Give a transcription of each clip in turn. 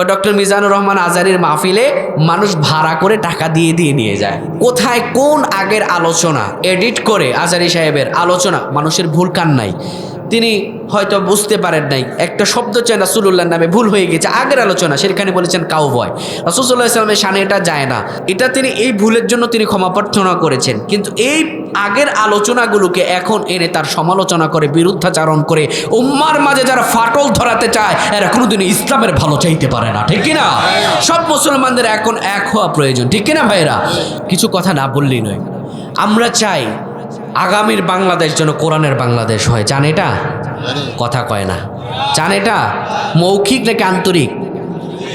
Doctor Mizanur Rahman আজারির মাহফিলে মানুষ ভাড়া করে টাকা দিয়ে দিয়ে নিয়ে যায়। কোথায়, কোন আগের আলোচনা? এডিট করে আজারি সাহেবের আলোচনা, মানুষের ভুল কান নাই তিনি হয়তো বুঝতে পারেন নাই, একটা শব্দ চায় রাসুল্লাহ নামে ভুল হয়ে গেছে, আগের আলোচনা, সেখানে বলেছেন কাউ ভয় রাসুল্লাহ ইসলামের সামনে এটা যায় না। এটা তিনি এই ভুলের জন্য তিনি ক্ষমা প্রার্থনা করেছেন। কিন্তু এই আগের আলোচনাগুলোকে এখন এনে তার সমালোচনা করে, বিরুদ্ধাচারণ করে, উম্মার মাঝে যারা ফাটল ধরাতে চায়, এরা কোনোদিন ইসলামের ভালো চাইতে পারে না, ঠিক কিনা? সব মুসলমানদের এখন এক হওয়া প্রয়োজন, ঠিক কিনা ভাইরা কিছু কথা না বললেই নয়। আমরা চাই আগামীর বাংলাদেশ যেন কোরআনের বাংলাদেশ হয়, জান এটা? কথা কয় না। চান এটা? মৌখিক নাকি আন্তরিক?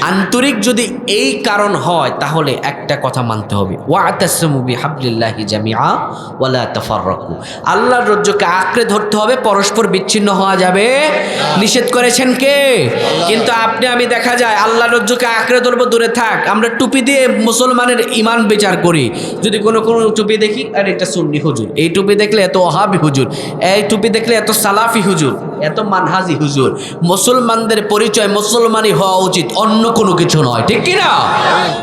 আন্তরিক যদি এই কারণ হয়, তাহলে একটা কথা মানতে হবে। ওয়াতাসমু বিহাবলিল্লাহি জামিআ ওয়ালা তাফাররাকু। আল্লাহর রজ্জুকে আঁকড়ে ধরতে হবে, পরস্পর বিচ্ছিন্ন হওয়া যাবে। নিষেধ করেছেন কে? কিন্তু আপনি, আমি দেখা যায়, আল্লাহর রজ্জুকে আঁকড়ে ধরবো, দূরে থাক। আমরা টুপি দিয়ে মুসলমানের ইমান বিচার করি। যদি কোনো কোনো টুপি দেখি, আর এটা সুন্নি হুজুর। এই টুপি দেখলে এত ওহাবি হুজুর। এই টুপি দেখলে এত সালাফি হুজুর। এত মানহাজি হুজুর। মুসলমানদের পরিচয় মুসলমানই হওয়া উচিত, অন্য কোনো কিছু নয়। ঠিক কি না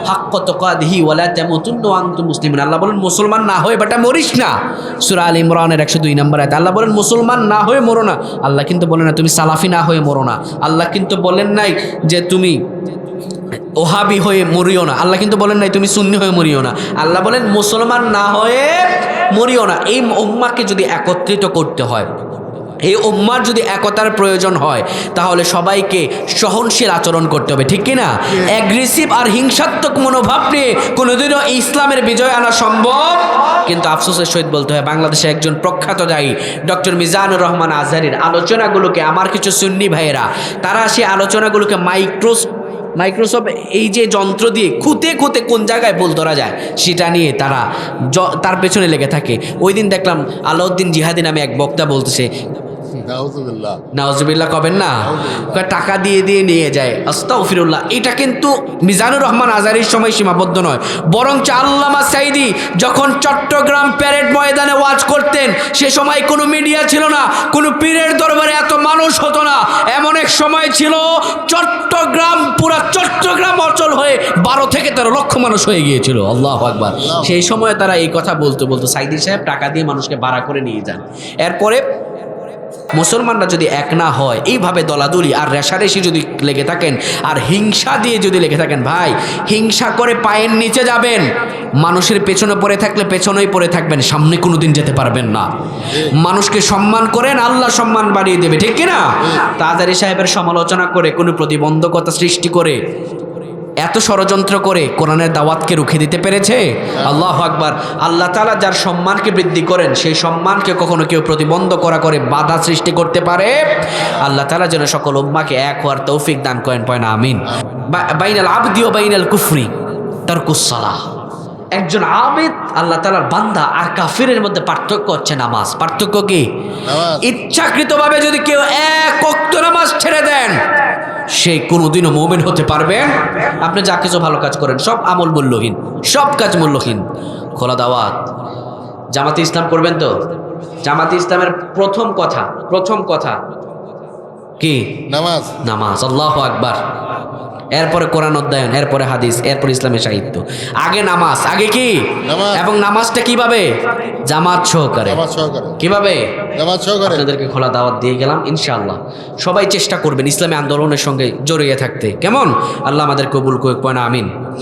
হাক্কত কাদিহি ওয়ালা তামুতুন ওয়া আনতুম মুসলিমিন। আল্লাহ বলেন, মুসলমান না হয়ে বেটা মরিস না। সূরা আল ইমরানের 102 নম্বর আয়াত আল্লাহ বলেন, মুসলমান না হয়ে মরো না। আল্লাহ কিন্তু বলেন না, তুমি সালাফি না হয়ে মরো না। আল্লাহ কিন্তু বলেন নাই যে, তুমি ওহাবি হয়ে মরিও না। আল্লাহ কিন্তু বলেন নাই, তুমি সুন্নি হয়ে মরিও না। আল্লাহ বলেন, মুসলমান না হয়ে মরিও না। এই উম্মাকে যদি একত্রিত করতে হয় এই উম্মার যদি একতার প্রয়োজন হয় তাহলে সবাইকে সহনশীল আচরণ করতে হবে ঠিক কিনা? অ্যাগ্রেসিভ আর হিংসাত্মক মনোভাব নিয়ে কোনোদিনও ইসলামের বিজয় আনা সম্ভব। কিন্তু আফসোসের সহিত বলতে হয় বাংলাদেশে একজন প্রখ্যাত দায়ী ডক্টর মিজানুর রহমান আজহারির আলোচনাগুলোকে আমার কিছু সুন্নি ভাইয়েরা তারা সেই আলোচনাগুলোকে মাইক্রোস মাইক্রোসফট এই যে যন্ত্র দিয়ে খুঁতে খুঁতে কোন জায়গায় ভুল ধরা যায় সেটা নিয়ে তারা তার পেছনে লেগে থাকে। ওই দিন দেখলাম আলাউদ্দিন জিহাদি নামে এক বক্তা বলতেছে নাওজবিল্লা কবেন না? টাকা দিয়ে দিয়ে নিয়ে যায়। আস্তাগফিরুল্লাহ। এটা কিন্তু মিজানুর রহমান আজারির সময় সীমাবদ্ধ নয়। বরঞ্চ আল্লামা সাইদি যখন চট্টগ্রাম প্যারেড ময়দানে ওয়াজ করতেন সে সময় কোনো মিডিয়া ছিল না কোনো পীরের দরবারে এত মানুষ হতো না। এমন এক সময় ছিল চট্টগ্রাম পুরা চট্টগ্রাম অচল হয়ে বারো থেকে তেরো লক্ষ মানুষ হয়ে গিয়েছিল। আল্লাহ আকবার। সেই সময় তারা এই কথা বলতো বলতো সাইদি সাহেব টাকা দিয়ে মানুষকে ভাড়া করে নিয়ে যান। এরপরে মুসলমানরা যদি এক না হয় এইভাবে দলাদলি আর রেশারেশি যদি লেগে থাকেন আর হিংসা দিয়ে যদি লেগে থাকেন ভাই হিংসা করে পায়ের নিচে যাবেন। মানুষের পেছনে পড়ে থাকলে পেছনেই পড়ে থাকবেন সামনে কোনো দিন যেতে পারবেন না। মানুষকে সম্মান করেন আল্লাহ সম্মান বাড়িয়ে দেবে ঠিক কিনা? তাজারি সাহেবের সমালোচনা করে কোনো প্রতিবন্ধকতা সৃষ্টি করে এত ষড়যন্ত্র করে কোরআনের দাওয়াতকে রুখে দিতে পেরেছে? আল্লাহ আকবার। আল্লাহ তালা যার সম্মানকে বৃদ্ধি করেন সেই সম্মানকে কখনো কেউ প্রতিবন্ধ করা করে বাধা সৃষ্টি করতে পারে? আল্লাহ তালা যেন সকল উম্মাকে এক হওয়ার তৌফিক দান করেন। পয়না আমিন। বাইনাল আবদি ও বাইনাল কুফরি তার কুসালাহ একজন আবেদ আল্লাহ তালার বান্দা আর কাফিরের মধ্যে পার্থক্য হচ্ছে নামাজ। পার্থক্য কি। ইচ্ছাকৃতভাবে যদি কেউ এক নামাজ ছেড়ে দেন সে কোনোদিনও মোমেন হতে পারবে? আপনি যা কিছু ভালো কাজ করেন, সব আমল মূল্যহীন, সব কাজ মূল্যহীন। খোলা দাওয়াত। জামাতে ইসলাম করবেন তো? জামাতে ইসলামের প্রথম কথা প্রথম কথা কি? নামাজ। নামাজ আল্লাহ আকবার। এরপরে কোরআন অধ্যয়ন এরপরে হাদিস এরপরে ইসলামের সাহিত্য। আগে নামাজ আগে কি? এবং নামাজটা কীভাবে? জামাত সহকারে। কীভাবে? আপনাদেরকে খোলা দাওয়াত দিয়ে গেলাম ইনশাআল্লাহ। সবাই চেষ্টা করবেন ইসলামী আন্দোলনের সঙ্গে জড়িয়ে থাকতে। কেমন? আল্লাহ আমাদের কবুল কয়েক পয়না আমিন।